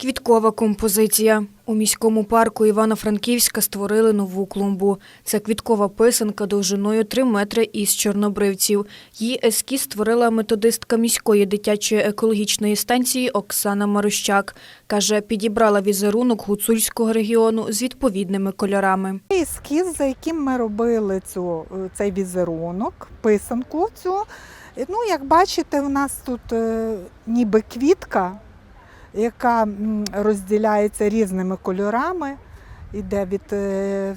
Квіткова композиція. У міському парку Івано-Франківська створили нову клумбу. Це квіткова писанка довжиною 3 метри із чорнобривців. Її ескіз створила методистка міської дитячої екологічної станції Оксана Марущак. Каже, підібрала візерунок гуцульського регіону з відповідними кольорами. Ескіз, за яким ми робили цю, цей візерунок, писанку цю. Ну, як бачите, в нас тут е, ніби квітка, яка розділяється різними кольорами, іде від е,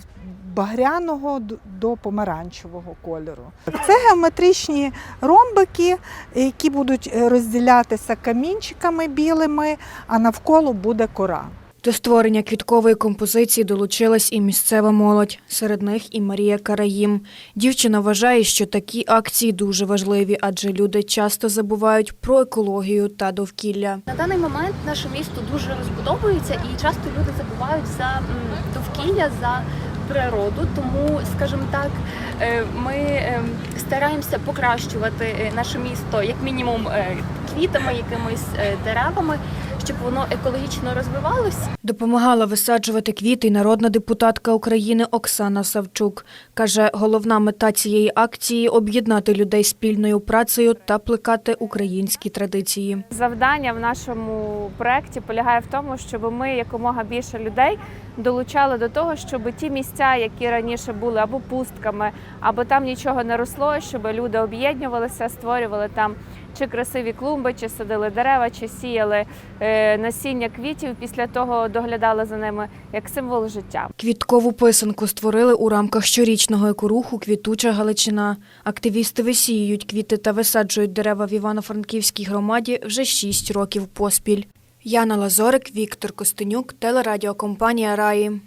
багряного до помаранчевого кольору. Це геометричні ромбики, які будуть е, розділятися камінчиками білими, а навколо буде кора. До створення квіткової композиції долучилась і місцева молодь. Серед них і Марія Караїм. Дівчина вважає, що такі акції дуже важливі, адже люди часто забувають про екологію та довкілля. На даний момент наше місто дуже розбудовується і часто люди забувають за довкілля, за природу. Тому, скажімо так, е, ми е, стараємося покращувати е, наше місто як мінімум квітами, якимись деревами, щоб воно екологічно розвивалось. Допомагала висаджувати квіти й народна депутатка України Оксана Савчук. Каже, головна мета цієї акції об'єднати людей спільною працею та плекати українські традиції. Завдання в нашому проєкті полягає в тому, щоб ми якомога більше людей долучали до того, щоб ті місця, які раніше були або пустками, або там нічого не росло, щоб люди об'єднувалися, створювали там чи красиві клумби, чи садили дерева, чи сіяли е, насіння квітів. Після того доглядали за ними як символ життя. Квіткову писанку створили у рамках щорічного екоруху Квітуча Галичина. Активісти висіюють квіти та висаджують дерева в Івано-Франківській громаді вже 6 років поспіль. Яна Лазорик, Віктор Костенюк, телерадіокомпанія Раї.